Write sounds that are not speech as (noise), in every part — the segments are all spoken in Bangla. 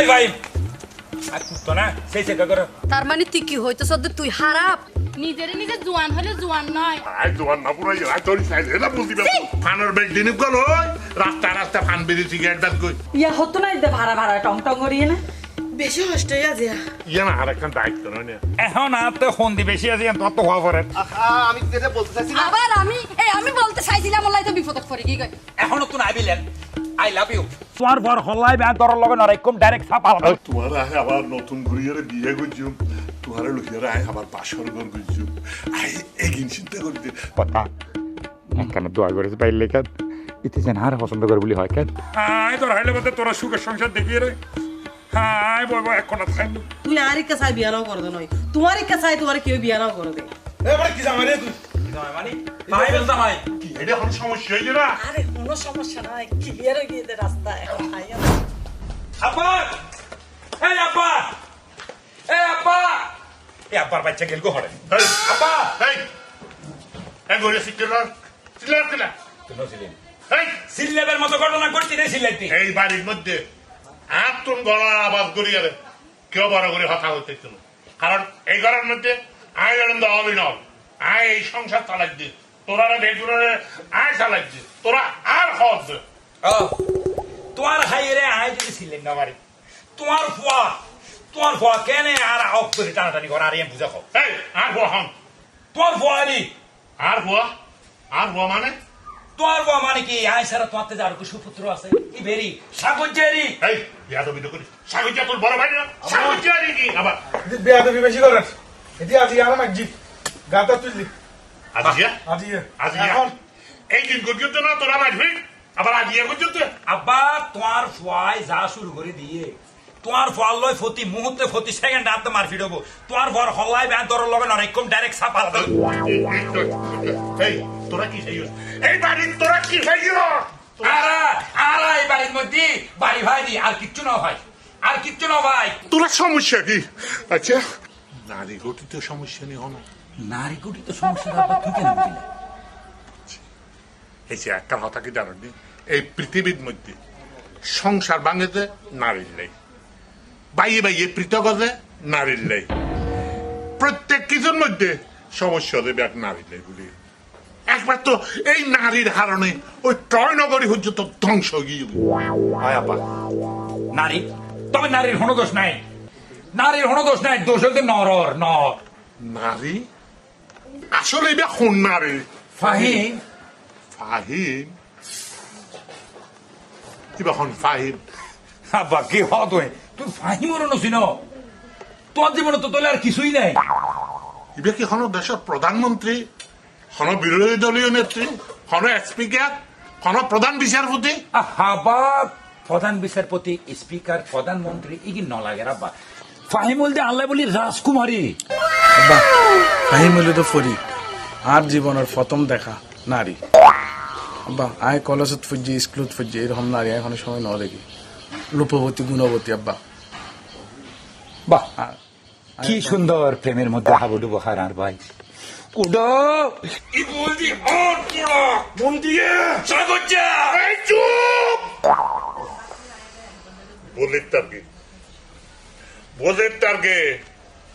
এই ভাই। আর কুত্তো না? সেই চেকা করো। তার মানে তুই কি হইতো সদ্য তুই হারাপ? নিজেরে নিজে জোয়ান হলে জোয়ান নয়। আই জোয়ান না পুরাই আই তোর সাইড এটা বুঝি না। ফানের বেল দিন কল রাস্তা রাস্তা ফান বেরি সিগারেট দাস কই। ইয়া হতো না এতে ভাড়া ভাড়া টং টং করিয়ে না। বেশি কষ্ট হয়ে আছে। ইয়া না আর দায়িত্ব নয় না। এখন আর তো ফন্দি বেশি আছে তোর তো হওয়া পরে। আমি যেটা বলতে চাইছিলাম আবার আমি? এই আমি বলতে চাইছিলাম ওলাই তো বিপদত পড়ে কি কই এখনও তো নাই বিলেন আই লাভ ইউ তোমার বর হল্লাই ব্যাগ দর লগে নরাইকম ডাইরেক্ট সাপাল তোমার আই আবার নতুন ঘুরিয়ারে বিয়ে করছুম তোমার লুকিয়ারে আই আবার পাশর ঘর করছুম আই এগিন চিন্তা করতে। কথা কেন দোয়া করেছে পাইলে কেন? ইতি যেন আর পছন্দ করে বলি হয় কেন? হাই তোর হাইলে বলতে তোরা সুখের সংসার দেখিয়ে রে। হাই বলব এখন খাই তুই আর ইকা চাই বিয়া নাও করে দে নয় তোমার ইকা চাই তোমার কেউ বিয়া নাও করে দে। এবারে কি জামাই রে তুই? মানে? ভাই বলতাম ভাই। কি এটা এখন সমস্যা হয়েছে না? আরে কোনো সমস্যা নাই ক্লিয়ার হয়ে গিয়ে রাস্তায়। আইয়া আব্বা এই আব্বা এই আব্বা এই আব্বার বাচ্চা গেল গো হরে এই আব্বা এই। এই ঘরে সিকিলার সিলার কিলা তুমি ছিলেন এই। সিল্লেবের মতো ঘটনা করছি রে সিল্লাইতি এই বাড়ির মধ্যে আত্মন গলার আওয়াজ করিয়া রে কেউ বড় করে হতা কারণ এই ঘরের মধ্যে আই আনন্দ অভিনব। আই এই সংসার চালাচ্ছি তোরা বেগুনের আয় চালাচ্ছি তোরা আর হজ তোমার হাইরে আয় যদি ছিলেন না বাড়ি। তোমার ফুয়া তোমার ফুয়া কেনে আর অফ করে টানাটানি করে আর এম বুঝা খাও এই আর হুয়া হন। তোমার ফুয়া আলি আর হুয়া আর হুয়া মানে? তোমার ফুয়া মানে কি? আয় সারা তোমার তেজ আর কি সুপুত্র আছে। ই বেরি? সাগজ্জেরি এই বিয়া তো করি সাগরিকা তোর বড় ভাই না? সাগরিকা কি আবার। বিয়া দেবি বেশি করেন এটি আজি আর মাগজি গাতা তুললি। আজিয়া আজি আজিয়া এখন এই দিন পর্যন্ত না তোরা বাজবি আবার আজিয়া পর্যন্ত আব্বা তোমার ফুয়ায় যা শুরু করে দিয়ে তোমার ফুয়ার লয় ফতি মুহূর্তে ফতি সেকেন্ড হাতে মারপিট হব তোমার ফুয়ার হল্লাই ব্যান তোর লগে নরেকম ডাইরেক্ট সাপাল এই তোরা কি চাইছ এই বাড়ির তোরা কি চাইছ আরা আরা এই বাড়ির মধ্যে বাড়ি ভাই দি আর কিচ্ছু না ভাই আর কিচ্ছু না ভাই তোরা সমস্যা কি আচ্ছা নারী গঠিত সমস্যা নেই হন নারী এই যে একটা কথা কি জানি এই পৃথিবীর মধ্যে সংসার ভাঙেতে নারীর নেই। বাইয়ে বাইয়ে পৃথকতে নারীর নেই। প্রত্যেক কিছুর মধ্যে সমস্যা দেবে এক নারীর নেই বলি। একবার তো এই নারীর হারণে ওই টয়নগরী হচ্ছে তো ধ্বংস গিয়ে হয় আপা। নারী তবে নারীর কোনো দোষ নাই। নারীর কোনো দোষ নাই দোষ হইতে নরর নর। নারী? আসলে এটা কোন নারী ফাহিম ফাহিম কিবা হন ফাহিম আব্বা কি হ তুই তুই ফাহিমর নছিন তোর জীবনে তো তোলে আর কিছুই নাই ইবে কি হন দেশের প্রধানমন্ত্রী হন বিরোধী দলীয় নেত্রী হন স্পিকার হন প্রধান বিচারপতি আব্বা প্রধান বিচারপতি স্পিকার প্রধানমন্ত্রী ইগি ন লাগে আব্বা ফাহিম বলতে আল্লাহ বলি রাজকুমারী। আব্বা ফাহিম হইলে তো ফরি আর জীবনের প্রথম দেখা নারী। আব্বা আয় কলেজত ফুজি স্কুলত ফুজি এরকম নারী এখন সময় ন দেখি। রূপবতী গুণবতী আব্বা। বাহ কি সুন্দর প্রেমের মধ্যে হাবুডুবু হারার ভাই। উডো! ই বলদি অন পুরো মন দিয়ে। এই চুপ! বলির টার্গে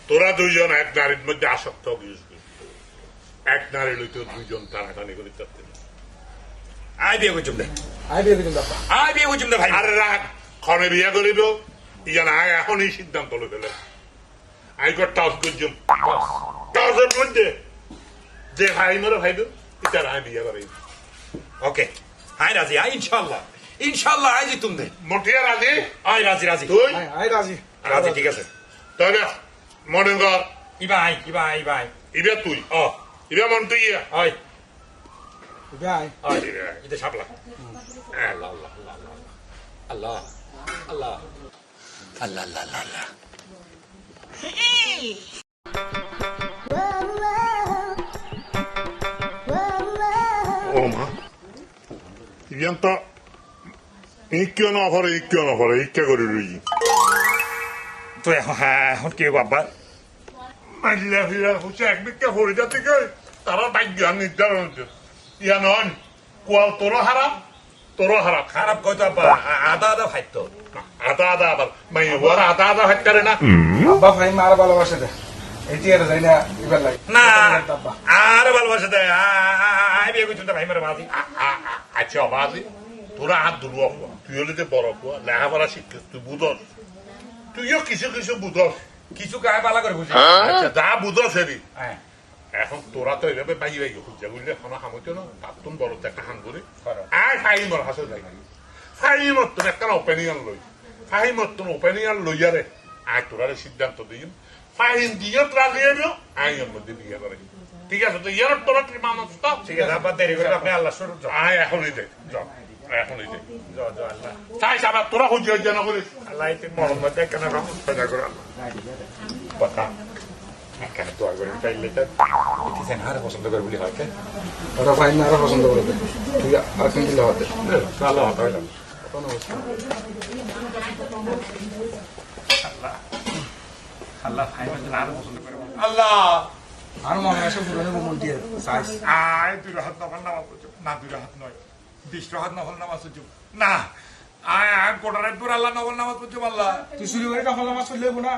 তোরা দুইজন এক নারীর মধ্যে আসক্ত এক নারী লইতে দুইজন টানাটানি করে চাচ্ছে আই বিয়ে করছুম দে। আই বিয়ে আই বিয়ে করছুম দে ভাই। আরে রাগ ক্ষণে বিয়া করিব ইয়ান আয় এখনই সিদ্ধান্ত লো ফেলে। আই কর করছুম। টাউসের মধ্যে যে ভাই মরে এটা আয় বিয়া করি ওকে আই রাজি আই ইনশাআল্লাহ। ইনশাআল্লাহ আই জিতুম দে। মঠিয়া রাজি? আই রাজি রাজি। তুই? আই আই রাজি। রাজি ঠিক আছে। তাহলে মনে কর ইবা I Iba I Iba I. ইবে তুই। ও ইবে মন তুই ইয়া আই। By I. এটা ছাপলা আল্লাহ আল্লাহ আল্লাহ আল্লাহ। আল্লাহ আল্লাহ আল্লাহ আল্লাহ। ও মা। ইবেন তো ইকিও না ভরে ইকিও না ভরে ইকে করে রইছি তো এখন হ্যাঁ এখন কি বাবা মাইলা ফিরা হচ্ছে একদিকে যাতে তারা ভাগ্য নির্ধারণ হচ্ছে ইয়া নন কোয়াল তোর হারাম তোরও খারাপ খারাপ কইতো আব্বা আদা আদা খাইতো আদা আদা আবার মাই ওরা আদা আদা হাত করে না আব্বা আর ভালোবাসে দে এটি যাই না এবার লাগে না আর ভালোবাসা দেয় আই বিয়ে করছি ভাই মেরে বাজি আ- আ- আ- আচ্ছা অবাজি তোরা হাত তুই হলে যে বড় কুয়া লেখাপড়া শিখিস তুই বুঝস তুইও কিছু কিছু বুঝস কিছু গায়ে পালা করে বুঝি আচ্ছা যা বুঝস হেরি হ্যাঁ। এখন তোরা তো এইভাবে বাই বাই খুঁজা বুঝলে এখন সামর্থ্য না তার তুমি বড় একটা হান করে। আর ফাহিমর হাসে যাই ফাহিমর তুমি একটা ওপেনিয়ন লই। ফাহিমর তুমি ওপেনিয়ন লইয়ারে আয় তোরারে সিদ্ধান্ত দিই ফাহিম দিয়ে তোরা দিয়ে দিও আই এর মধ্যে বিয়ে করে ঠিক আছে তো ইয়ার তোরা মানুষ তো ঠিক আছে আব্বা দেরি করে আপনি আল্লাহ শুরু আয় এখনই দে যাও। আল্লাহ আর পছন্দ করে বলি হয় কেন ওরা ফাহিম আরও পছন্দ করে দে তুই আর কিন্তু দিলে হতে আল্লাহ হতো হইলাম আল্লাহ ফাইনাল আর পছন্দ করে আল্লাহ আর মনে সাইজ আয় দুই হাত না দুই হাত নয় বিশ হাত নফল নামাজ পড়ছো। না গোটা রাত পুরো আল্লাহ নফল নামাজ পড়ছো আল্লাহ তুই শুরু করে নকল নামাজ পড়লে না।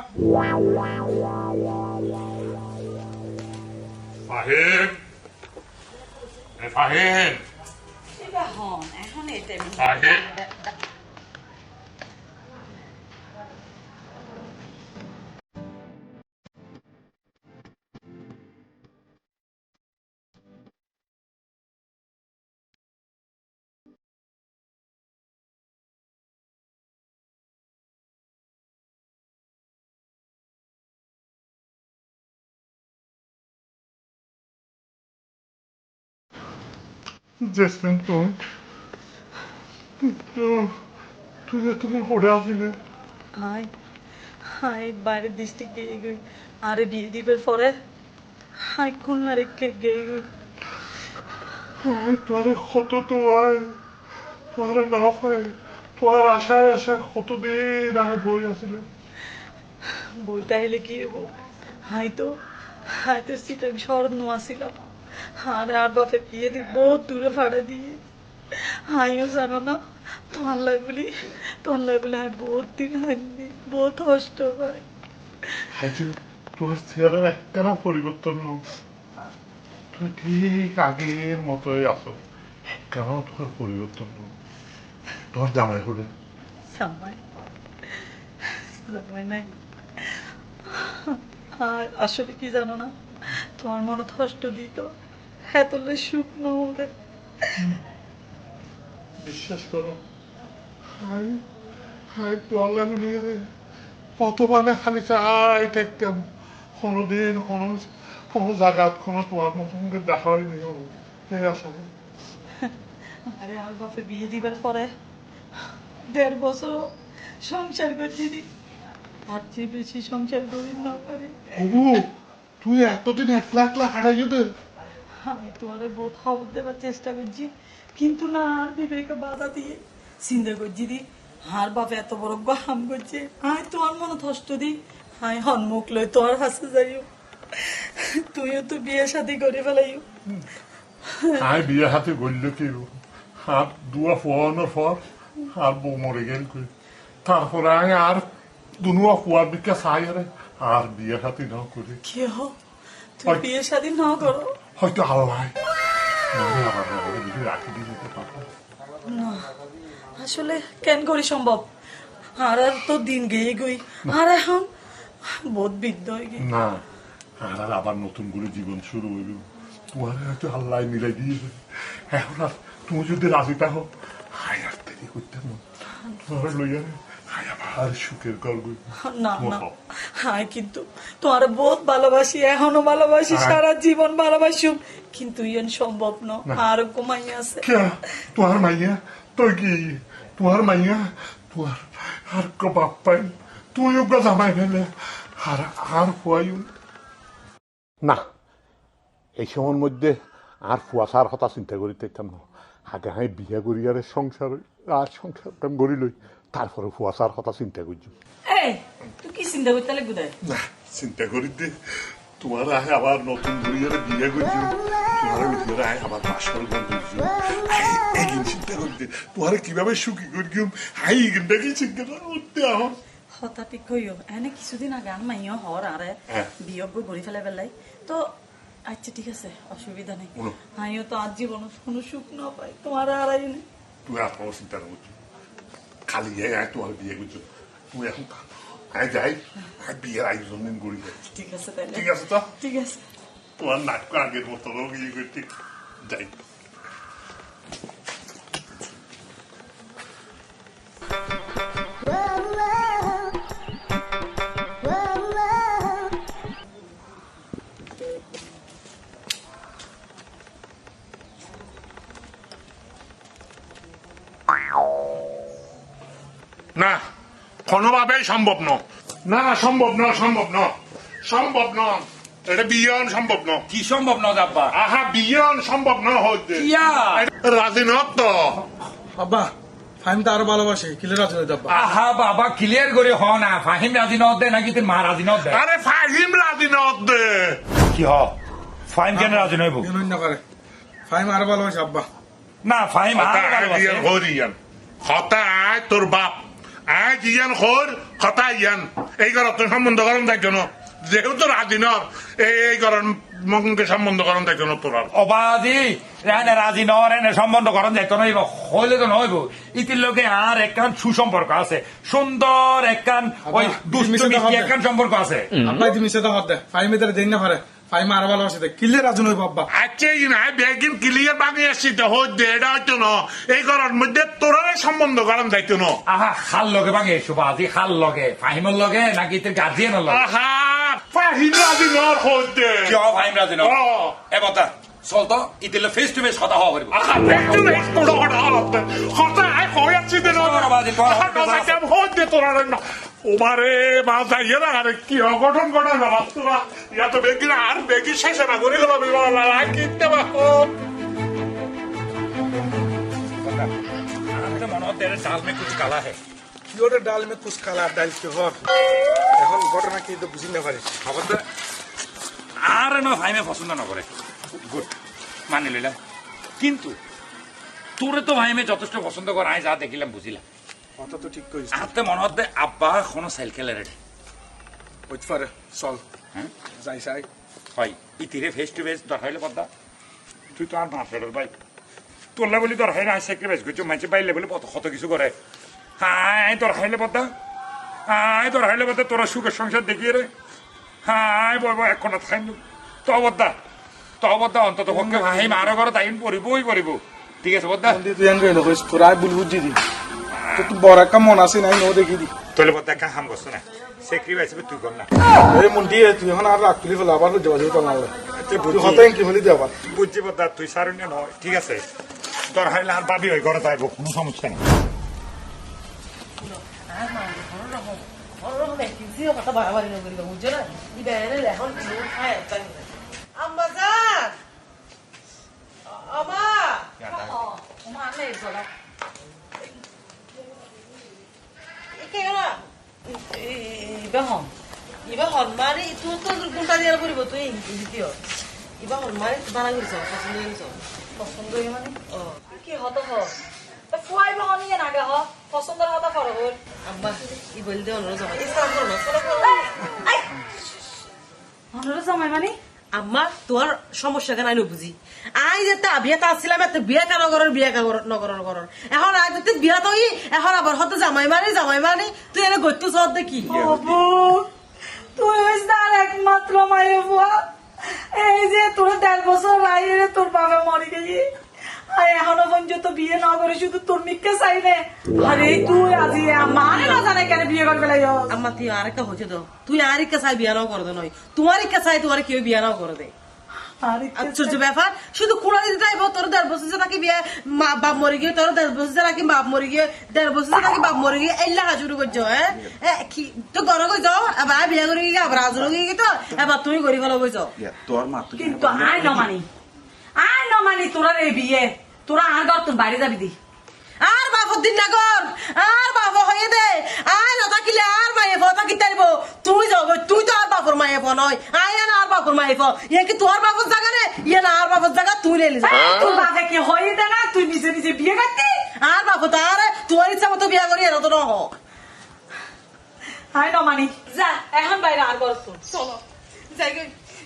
ফাহিম এ ফাহিম। ফাহিম জেসমিন তুমি তুই তুমি পড়ে আসিলে হাই হাই বাইরের ডিস্ট্রিক্ট গিয়ে গই আরে বিয়ে দিবের পরে হাই খুলনা রেখে গিয়ে গই তোরে কত তোমার তোরে না পাই তোমার আশায় আশা কতদিন আগে বই আসিলে বইটা এলে কি হব হাই তো হাই তো সিটাং শরৎ নোয়াছিলাম আর আর বাপে বিয়ে দি বহুত দূরে ভাড়া দিয়ে। হাইও জানো না তোমার লাই বলি তোমার লাই বলি হাই বহুত দিন হয়নি বহুত কষ্ট হয়। তোমার চেহারা একটানা পরিবর্তন তুমি ঠিক আগের মতোই আছো। কেন তোমার পরিবর্তন তোমার জামাই হলে? জামাই? জামাই নাই। আর আসলে কি জানো না তোমার মনে কষ্ট দিত। হ্যাঁ তোলে সুখ নহলে বিশ্বাস করো। মানে খালি চাই থাকতাম কোনোদিন কোনো কোনো জায়গাত কোনো তোমার মতন দেখা হয়নি ঠিক আছে। আরে আর বাপে বিয়ে দিবার পরে দেড় বছর সংসার করছি আর চেয়ে বেশি সংসার করি না পারি তুই এতদিন একলা একলা হারাই যেতে আমি তোমার বহুত খবর দেবার চেষ্টা করছি। কিন্তু না আর বিবেকে বাধা দিয়ে চিন্তা করছি দি হার বাপ এত বড় হাম করছে। হাই তোমার মনে কষ্ট দি? হাই হনমুখ লই তোমার হাসে যাইও। তুইও তো বিয়ে শাদি করে ফেলাইও। আই বিয়ে হাতে গড়ল কি হাত দুয়া ফোয়ানোর পর আর বউ মরে গেল কই? তারপরে আমি আর দুনুয়া ফুয়ার দিকে আরে আর বিয়ে হাতে না করে। কি হো তুই বিয়ে শাদি না করো। হয়তো আল্লাহ না আসলে কেন করি সম্ভব? আর আর তো দিন গেয়ে গই। আর এখন বহুত বৃদ্ধ হয়ে গেই। না আর আর আবার নতুন করে জীবন শুরু হইল। তোমার হয়তো আল্লাহ মিলাই দিয়েছে। এখন আর তুমি যদি রাজি থাকো হাই আর দেরি করতে না। লইয়া সুখের না। না হ্যাঁ কিন্তু তোমার বহুত ভালোবাসি এখনও ভালোবাসি সারা জীবন ভালোবাসুম। কিন্তু ইয়ন সম্ভব ন আর ঘুমাই আছে। তোমার মাইয়া? তুই কি? তোমার মাইয়া? তোমার আর কো বাপ পাই? তুই ওগা জামাই ফেলে আর আর ফুয়াইও না। এই সময়ের মধ্যে আর ফুয়াশার কথা চিন্তা করি তাইতাম না। আগে হাই বিয়া করি আর সংসার আর সংসার কাম করি লই তারপরে ফুয়াশার কথা চিন্তা করছি। এই তুই কি চিন্তা করতে লাগবে দেয় না চিন্তা করি দে তোমার আহে আবার নতুন ধরিয়ারে বিয়ে করছি। তোমার লিখে আয় আবার বাসর চিন্তা করতে তোমার কীভাবে সুখী হাই চিন্তা করতে আহ হঠাৎ কইও এনে কিছুদিন আগে আর মাইও হর আরে হ্যাঁ। বিয়োগ গড়ি ফেলে বেলাই। তো আচ্ছা ঠিক আছে অসুবিধা নেই। আমিও তো আজ জীবন কোনো সুখ না পাই তোমার আর আই নেই। তুমি আর চিন্তা করছ খালি হ্যাঁ তোমার বিয়ে করছ। তুমি এখন হ্যাঁ যাই। হ্যাঁ বিয়ের আয়োজন দিন করি ঠিক আছে ঠিক আছে তো? ঠিক আছে। তোমার নাটক আগের মতো ইয়ে করতে যাই। না কোনোভাবেই সম্ভব ন না না সম্ভব ন সম্ভব ন সম্ভব ন এটা বিয়ন সম্ভব ন কি সম্ভব নয় আব্বা আহা বিয়ন সম্ভব ন হইতে। রাজি ন তো। আব্বা ফাইম তো আরও ভালোবাসে রাজি হইতে আব্বা আহা বাবা ক্লিয়ার করে হ না। ফাহিম রাজি নদ দে নাকি মা রাজি নদ দে? আরে ফাহিম রাজি ন দে। কি হ? ফাহিম কেন রাজি নইব? কেন না করে ফাইম আরও ভালোবাসে আব্বা। না ফাহিম আর ভালোবাসে। ইয়ান হর হতা তোর বাপ। ইয়ান হর হতা ইয়ান। এই ঘর তোর সম্বন্ধ করণ দেখছ না। যেহেতু রাজি ন এই করণ মগনকে সম্বন্ধ করণ দেখছ না তোর আর অবাদি রেনে রাজি নয় রেনে সম্বন্ধ করেন যে তো নইব হইলে তো নইব ইতির লোকে আর একখান সুসম্পর্ক আছে সুন্দর একখান ওই আব্বা, দুষ্ট মিষ্টি একখান সম্পর্ক আছে। আব্বা তুমি সেটা হত দে ফাইম এদের দেন না পারে ফাইম আরও ভালোবাসে দে কিলে রাজি হইব আব্বা আচ্ছা এই না বেগিন ক্লিয়ার বাকি আসছি তো হই দে এটা হইতো না। এই ঘরের মধ্যে তোরা সম্বন্ধ করণ যাইতো না। আহা খাল লগে ভাঙে সুবাজি খাল লগে। ফাহিমর লগে নাকি তোর গার্জিয়ানের লগে? আহা ফাহিম রাজি নর হই দে কি হ ফাহিম রাজি নয় এ বতা চল তো ইতিলে ফেস টু ফেস কথা হওয়া পারিব। আহা দেখছ না তোরা হঠাৎ হঠাৎ হঠাৎ আয় হই আসছি দে না তোরা বাজি, তোরা না। তোরা ওমারে মা যাইয়ে না আরে কি অঘটন ঘটনা না তোরা ইয়া তো বেগিন আর বেগি শেষে না করে গেল আর কিনতে বা तो মনে হচ্ছে এর ডাল মে কুছ কালা হে। কি ওটা ডাল মে কুছ কালা ডাল কি হর? এখন ঘটনা কি তো বুঝি না পারে। খবর তো আর না ফাইমে পছন্দ না করে। গুড মানি লইলাম। কিন্তু তোরে তো ভাইমে যথেষ্ট পছন্দ করে আই যা দেখিলাম বুঝিলাম কথা তো ঠিক কইছ। আতে মনে হচ্ছে আব্বা কোনো সাইল খেলে রেডি হইতে পারে চল। হ্যাঁ যাই যাই হয় ইতিরে ফেস টু ফেস দরকার হইলে পদ্মা তুই তো আর না ফেরত ভাই তোরলে বলি দর হাইলে স্যাক্রিফাইস করছ মাঝে পাইলে বলে কত কিছু করে হাই তোর হাইলে পদ্মা হাই তোর হাইলে পদ্মা তোরা সুখের সংসার দেখিয়ে রে হাই বলব এখন খাই তো অবদ্দা তো অবদ্দা অন্তত পক্ষে হাই মারো ঘর তাই পড়িবই পড়িব ঠিক আছে বদ্দা তুই তোরা বুল বুঝি দি তো তুই বড় একটা মন আছে নাই নো দেখি দি তোলে বদ্দা একটা হাম করছ না স্যাক্রিফাইস তুই কর না এই মন্দির তুই এখন আর রাখ তুলি ফেলা আবার যাওয়া যাবে তোর তুই তুই বুঝছি কি হলি দে আবার বুঝছি বদ্দা তুই সারণ্য নয় ঠিক আছে তোর হাইলে আর বাবি ওই ঘরে তাইব কোনো সমস্যা নেই কথা বাড়াবাড়ি না করিবা বুঝছ না বেড়ে এখন খায় আম্বাজান আমা কে না ইবা হন। ইবা হন মানে তুই তো গুন্ডা দিয়া করিব তুই দ্বিতীয় ইবা হন মানে বানা করিছ পছন্দ করিছ পছন্দ হই মানে? ও কি হত হ? তা ফুয়াই বহনি নাগে হ? পছন্দের কথা করো হল আম্মা ই বল দে অনুরোধ জামাই ইসলাম করো না অনুরোধ জামাই মানে? আম্মা তোর সমস্যা কেন আইনো বুঝি? আই যে তা বিয়ে তা আসছিলাম এত বিয়ে কেন করার বিয়ে নগরণ করার এখন আই তো বিয়া তো এখন আবার হতে জামাই মারি জামাই মারি তুই এনে গত্য দেখি। বাবু তুই হইস তার একমাত্র মায়ের বুয়া। এই যে তোর দেড় বছর রাইয়ে তোর বাবা মরে গেলি। আর এখনও পর্যন্ত বিয়ে না করে শুধু তোর মিথ্যে চাইবে আরে তুই আজি মানে কেন বিয়ে করবে লাগে আম্মা তুই আরেকটা হচ্ছে তো। তুই আরেকটা চাই বিয়া নাও করে দে নয়। তোমার চাই তোমার কেউ বিয়া নাও করে দে। আশ্চর্য ব্যাপার শুধু কুড়া দিতে চাইব তোর দেড় বছর নাকি বিয়ে মা- বাপ মরে গিয়ে তোর দেড় বছর নাকি বাপ মরে গিয়ে দেড় বছর নাকি বাপ মরে গিয়ে করছ হ্যাঁ? কি তো ঘরে কই যাও এবার বিয়ে করে গিয়ে আবার আজর গিয়ে গিয়ে তো এবার তুমি করি ফেলো কই যাও কিন্তু আয় নমানি আয় নমানি তোরা রে বিয়ে। তোরা আর তোর বাইরে যাবি দি। আর বাপ বাপর দিন না কর আর বাপ হয়ে দে। আয় না থাকিলে আর মায়ে ফো থাকি তাইব। তুই যাব তুই তো আর বাপর মায়ে ফো নয়। আয় না আর বাপর মায়ে ফো। ইয়ে কি তোর বাপর জায়গা রে? ইয়ে না আর বাপর জায়গা তুই লেলি তোর বাপে কি হয়ে দে না তুই নিজে নিজে বিয়ে করতি? আর বাপ তো আর তোর ইচ্ছা মতো বিয়া করি এর তো নহ। হাই ন মানি যা এখন বাইরে আর বল চলো। যাই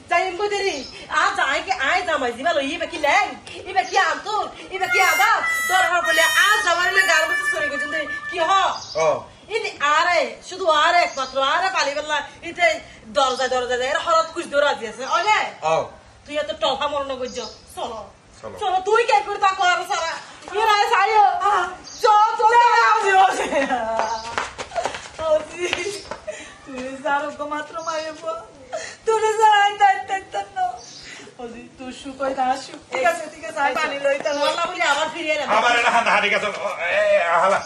গে যাই এম কই দেরি আ যাই কে আই জামাই দিবা লই ইবে কি ল্যাং ইবে কি আন্তর ইবে কি আদা তোর হর বলে আ জামাই লে গার মতো সরে গেছেন কি হ ও ইনি আরে শুধু আরে একমাত্র আরে পালি বেলা ইতে দরজা দরজা যায় হরত কুছ দৌড়া দিয়েছে ওলে ও তুই এত টফা মরণ করছ চলো। চলো তুই কে করে তা কর সারা ইয়ে না সাইও চল চল তুই যারো গো মাত্র মায়ে বল তুই যাই তাই তাই তাই না ওজি তুই শুকই না শুক ঠিক আছে ঠিক আছে আমি পানি লই তো আল্লাহ বলি আবার ফিরিয়ে রে আবার হালা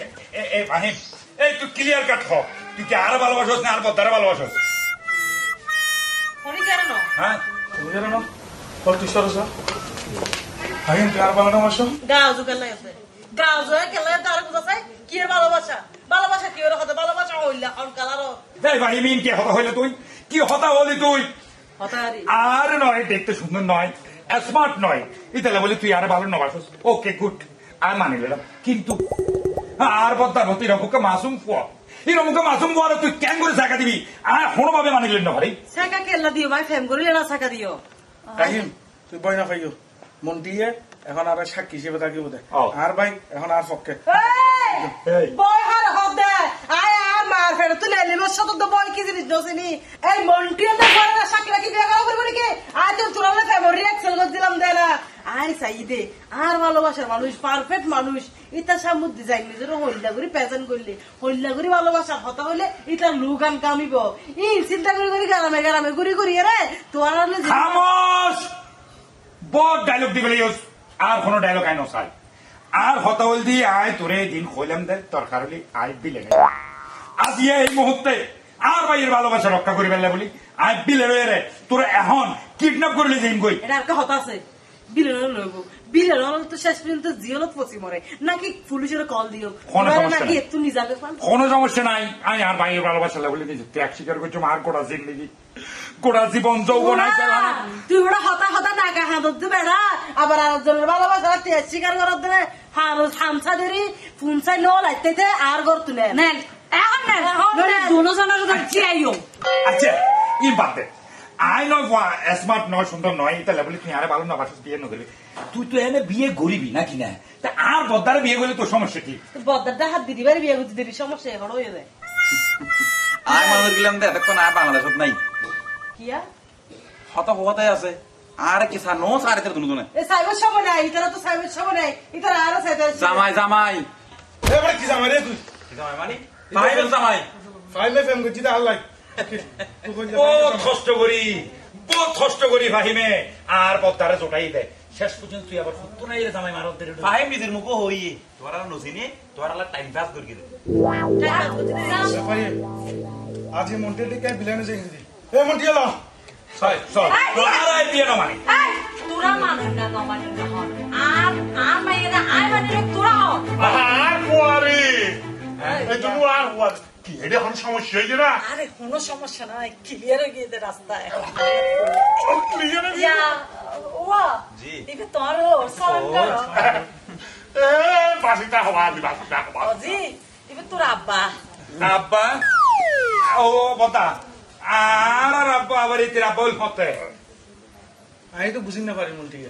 এই এ- এই ফাহিম এই তুই ক্লিয়ার কাট হ। তুই কি আর ভালোবাসোস না আর বদ্দারে ভালোবাসোস? হ্যাঁ? তুমি জানো না? বল তুই সরস ফাহিম তুই আর বাংলা মাসো গাও জুকাল নাই আছে। গাও জয় কেলে তার কথা চাই কি এর ভালোবাসা? ভালোবাসা কি এর কথা ভালোবাসা হইলা অন কালারও। এই ফাহিম ইন হতা হইলে তুই? কি হতা হলি তুই? আর নয় দেখতে সুন্দর নয়। স্মার্ট নয়। ইতালে বলি তুই আর ভালো নবাসোস ওকে গুড আর মানি নিলাম কিন্তু আর বদ্দার হতে এরকমকে মাসুম ফুয়া। এরকমকে মাসুম ফুয়ার তুই কেন করে জায়গা দিবি? আর কোনোভাবে মানি নিলেন না ভাই। সাকা কেলা দিও ভাই ফেম না সাকা দিও। ফাহিম তুই বই না খাইও মন দিয়ে এখন আর সাক্ষী হিসেবে থাকিব দে। আর ভাই এখন আর পক্ষে। এই। বয় হার হদ দে। আয় আর মার ফের। তুই লেলি মোর সাথে তো বয় কি জিনিস দছিনি এই মন্টিয়া না করে বিয়ে করবে নাকি আয় তো চুরালে ফেভারি এক্সেল করে দিলাম দে না আয় চাই আর ভালোবাসার মানুষ পারফেক্ট মানুষ ইতা সামুদ ডিজাইন নিজের হইলা করে প্রেজেন্ট করলে। করে ভালোবাসার হতা ইতা লুগান কামিব। ই চিন্তা করি করি গারামে গারামে ঘুরি রে তোর আর খামোশ! বহুত ডায়লগ দিবে আর কোনো ডায়লগ আই নসাই আর হতাওল দি আয় তোরে দিন কইলাম দে দরকার হলি আই বিলে আজ এই মুহূর্তে আর ভাইয়ের ভালোবাসা রক্ষা করি বলি। আই বিলে রে তোরে এখন কিডন্যাপ করলে দিন কই এটা আর হতা আছে। বিলের লইব। বিলের তো শেষ পর্যন্ত জিওলত পচি মরে। নাকি পুলিশের কল দিও। কোনো নাকি নাই। একটু নিজাকে কোনো সমস্যা নাই। আমি আর ভাইয়ের ভালোবাসা বলে দিয়েছি ত্যাগ স্বীকার করছ আর গোটা জিন্দগি গোটা জীবন যৌবন তুই ওরা হতা হতা নাকা হাতত দে বেড়া। আবার আরেকজনের ভালোবাসা তেজ স্বীকার করার দে। হার হামসা দেরি ফুনসাই নো লাইতে আর গর তুলে নেন। এখন নেন। দুজনের কথা জিয়াইও। আচ্ছা ই বাদ দে। আই নয় স্মার্ট নয় সুন্দর নয় তাহলে বলি তুই আরে ভালো না বাসা বিয়ে নগরবি তুই তো এনে বিয়ে গরিবি নাকি না? তা আর বদ্দারে বিয়ে করলে তোর সমস্যা কি? বদারটা হাত দিদি বাড়ি বিয়ে করতে দেরি সমস্যা এখন হয়ে যায়। আই মানুষ গেলাম দে এতক্ষণ আর বাংলাদেশত নাই। কিয়া হত হতে আছে। আর কি সা নো সারে তের দুনুদনে এ সাইবার সময় নাই ইতারা তো সাইবার সময় নাই ইতারা আরও সাইবার জামাই জামাই। এবারে কি জামাই রে তুই? জামাই মানে? ফাইল জামাই। ফাইলে ফেম করছি তা আল্লাহ বহুত কষ্ট (laughs) করি বহুত কষ্ট করি ভাহিমে আর বদ্দারে জোটাই দে শেষ পর্যন্ত তুই আবার সত্য নাই রে জামাই মারত দে ফাইম নিজের মুখো হই তোর আর নসিনি তোর আর টাইম পাস করি দে আজ মন্টিয়া টিকা বিলানে যাই এ মন্টিয়া ল চল চল আর আই বিয়ে না মানে। তোরা মানুষ না না হন আর কুয়ার কি? এটা এখন সমস্যা না? আরে কোনো সমস্যা নাই। ক্লিয়ার হয়ে গিয়েছে রাস্তায়। ক্লিয়ার ইয়া ওয়া জি। সালাম করো এ বাসিটা হওয়া দি বাসিটা হওয়া ইবে তোর আব্বা। আব্বা? ও বদা আর আর আব্বা আবার ইতির আব্বা হতে আমি তো বুঝি না পারি মন ঠিক